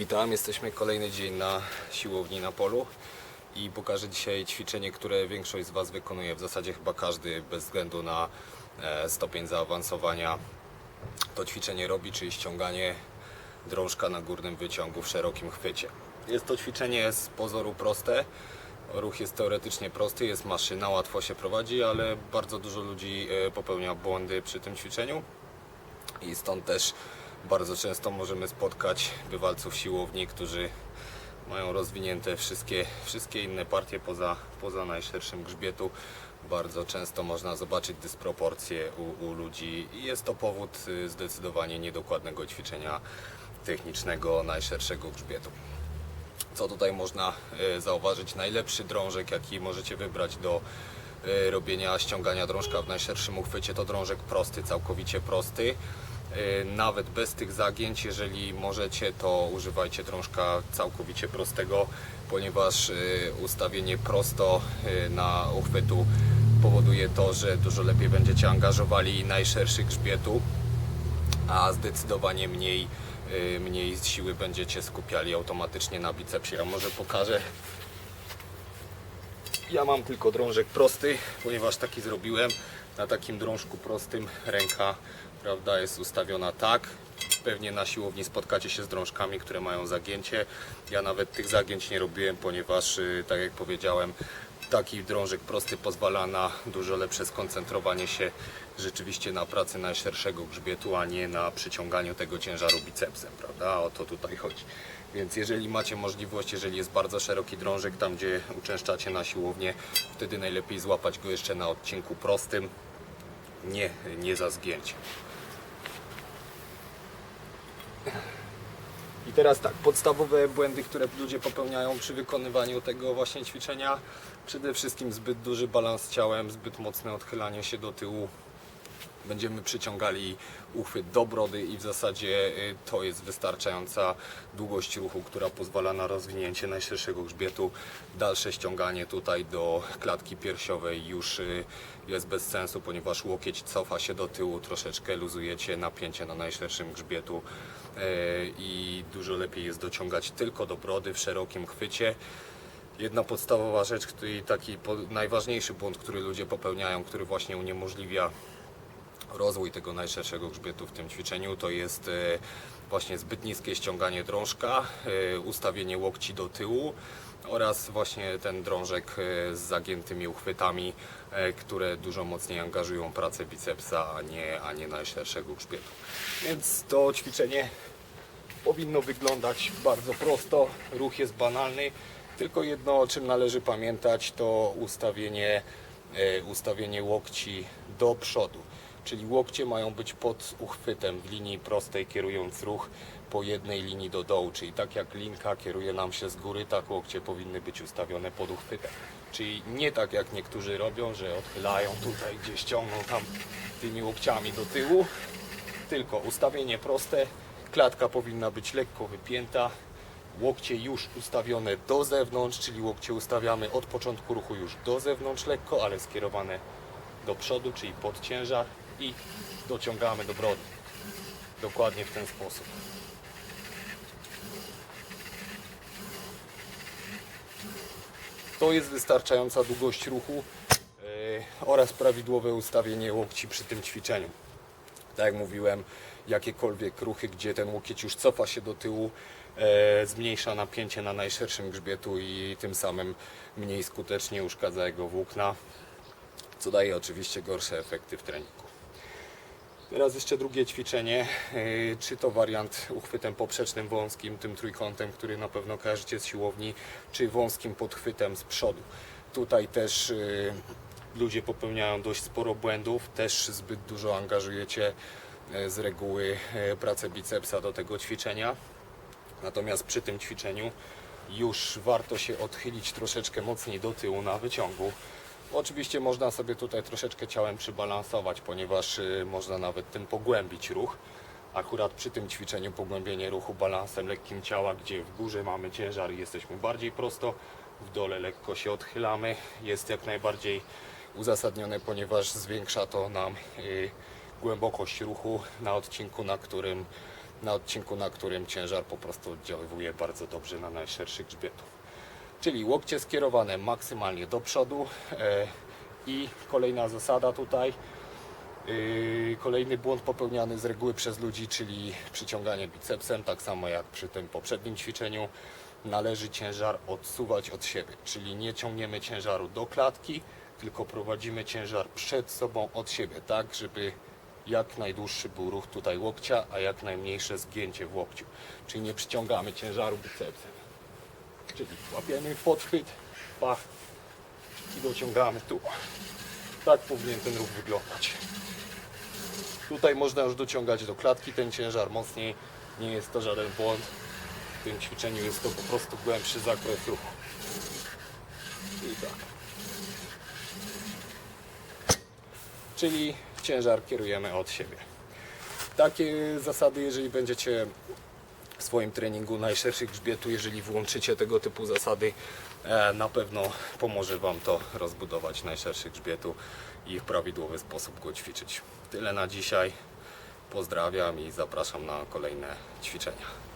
Witam, jesteśmy kolejny dzień na siłowni na polu i pokażę dzisiaj ćwiczenie, które większość z Was wykonuje, w zasadzie chyba każdy bez względu na e, stopień zaawansowania. To ćwiczenie robi, czyli ściąganie drążka na górnym wyciągu w szerokim chwycie. Jest to ćwiczenie z pozoru proste, ruch jest teoretycznie prosty, jest maszyna, łatwo się prowadzi, ale bardzo dużo ludzi e, popełnia błędy przy tym ćwiczeniu. I stąd też bardzo często możemy spotkać bywalców siłowni, którzy mają rozwinięte wszystkie, wszystkie inne partie poza, poza najszerszym grzbietu. Bardzo często można zobaczyć dysproporcje u, u ludzi i jest to powód y, zdecydowanie niedokładnego ćwiczenia technicznego najszerszego grzbietu. Co tutaj można e, zauważyć? Najlepszy drążek, jaki możecie wybrać do e, robienia ściągania drążka w najszerszym uchwycie, to drążek prosty, całkowicie prosty. E, Nawet bez tych zagięć, jeżeli możecie, to używajcie drążka całkowicie prostego, ponieważ e, ustawienie prosto e, na uchwytu powoduje to, że dużo lepiej będziecie angażowali najszerszy grzbietu a zdecydowanie mniej, mniej siły będziecie skupiali automatycznie na bicepsie. Ja może pokażę. Ja mam tylko drążek prosty, ponieważ taki zrobiłem. Na takim drążku prostym ręka prawda, jest ustawiona tak. Pewnie na siłowni spotkacie się z drążkami, które mają zagięcie. Ja nawet tych zagięć nie robiłem, ponieważ y, tak jak powiedziałem, taki drążek prosty pozwala na dużo lepsze skoncentrowanie się rzeczywiście na pracy najszerszego grzbietu, a nie na przyciąganiu tego ciężaru bicepsem, prawda? O to tutaj chodzi. Więc jeżeli macie możliwość, jeżeli jest bardzo szeroki drążek, tam gdzie uczęszczacie na siłownię, wtedy najlepiej złapać go jeszcze na odcinku prostym, nie, nie za zgięciem. I teraz tak, podstawowe błędy, które ludzie popełniają przy wykonywaniu tego właśnie ćwiczenia. Przede wszystkim zbyt duży balans ciałem, zbyt mocne odchylanie się do tyłu. Będziemy przyciągali uchwyt do brody i w zasadzie y, to jest wystarczająca długość ruchu, która pozwala na rozwinięcie najszerszego grzbietu. Dalsze ściąganie tutaj do klatki piersiowej już y, jest bez sensu, ponieważ łokieć cofa się do tyłu, troszeczkę luzujecie napięcie na najszerszym grzbietu e, i dużo lepiej jest dociągać tylko do brody w szerokim chwycie. Jedna podstawowa rzecz, który taki najważniejszy błąd, który ludzie popełniają, który właśnie uniemożliwia rozwój tego najszerszego grzbietu w tym ćwiczeniu, to jest e, właśnie zbyt niskie ściąganie drążka, e, ustawienie łokci do tyłu oraz właśnie ten drążek e, z zagiętymi uchwytami, które dużo mocniej angażują pracę bicepsa, a nie, a nie najszerszego grzbietu. Więc to ćwiczenie powinno wyglądać bardzo prosto, ruch jest banalny, tylko jedno o czym należy pamiętać to ustawienie, ustawienie łokci do przodu. Czyli łokcie mają być pod uchwytem. W linii prostej, kierując ruch po jednej linii do dołu. Czyli tak jak linka kieruje nam się z góry, tak łokcie powinny być ustawione pod uchwytem. Czyli nie tak jak niektórzy robią, że odchylają tutaj, gdzieś ciągną tam tymi łokciami do tyłu, tylko ustawienie proste, klatka powinna być lekko wypięta, łokcie już ustawione do zewnątrz, czyli łokcie ustawiamy od początku ruchu już do zewnątrz lekko, ale skierowane do przodu, czyli pod ciężar i dociągamy do brody. Dokładnie w ten sposób. To jest wystarczająca długość ruchu e, oraz prawidłowe ustawienie łokci przy tym ćwiczeniu tak jak mówiłem, jakiekolwiek ruchy, gdzie ten łokieć już cofa się do tyłu, e, zmniejsza napięcie na najszerszym grzbietu i tym samym mniej skutecznie uszkadza jego włókna, co daje oczywiście gorsze efekty w treningu. Teraz jeszcze drugie ćwiczenie, e, czy to wariant uchwytem poprzecznym wąskim, tym trójkątem, który na pewno kojarzycie z siłowni, czy wąskim podchwytem z przodu. Tutaj też e, ludzie popełniają dość sporo błędów, też zbyt dużo angażujecie e, z reguły pracę bicepsa do tego ćwiczenia. Natomiast przy tym ćwiczeniu już warto się odchylić troszeczkę mocniej do tyłu na wyciągu. Oczywiście można sobie tutaj troszeczkę ciałem przybalansować, ponieważ y, można nawet tym pogłębić ruch. Akurat przy tym ćwiczeniu pogłębienie ruchu balansem lekkim ciała, gdzie w górze mamy ciężar i jesteśmy bardziej prosto, w dole lekko się odchylamy, jest jak najbardziej uzasadnione, ponieważ zwiększa to nam y, głębokość ruchu na odcinku, na którym na odcinku, na którym ciężar po prostu oddziaływuje bardzo dobrze na najszerszych grzbietów. Czyli łokcie skierowane maksymalnie do przodu e, i kolejna zasada tutaj, Yy, Kolejny błąd popełniany z reguły przez ludzi, czyli przyciąganie bicepsem, tak samo jak przy tym poprzednim ćwiczeniu. Należy ciężar odsuwać od siebie, czyli nie ciągniemy ciężaru do klatki, tylko prowadzimy ciężar przed sobą od siebie, tak żeby jak najdłuższy był ruch tutaj łokcia, a jak najmniejsze zgięcie w łokciu. Czyli nie przyciągamy ciężaru bicepsem. Czyli łapiemy podchwyt, pach i dociągamy tu. Tak powinien ten ruch wyglądać. Tutaj można już dociągać do klatki ten ciężar mocniej. Nie jest to żaden błąd. W tym ćwiczeniu jest to po prostu głębszy zakres ruchu. I tak. Czyli ciężar kierujemy od siebie. Takie zasady, jeżeli będziecie w swoim treningu najszerszych grzbietu, jeżeli włączycie tego typu zasady, e, na pewno pomoże Wam to rozbudować najszerszy grzbietu i w prawidłowy sposób go ćwiczyć. Tyle na dzisiaj. Pozdrawiam i zapraszam na kolejne ćwiczenia.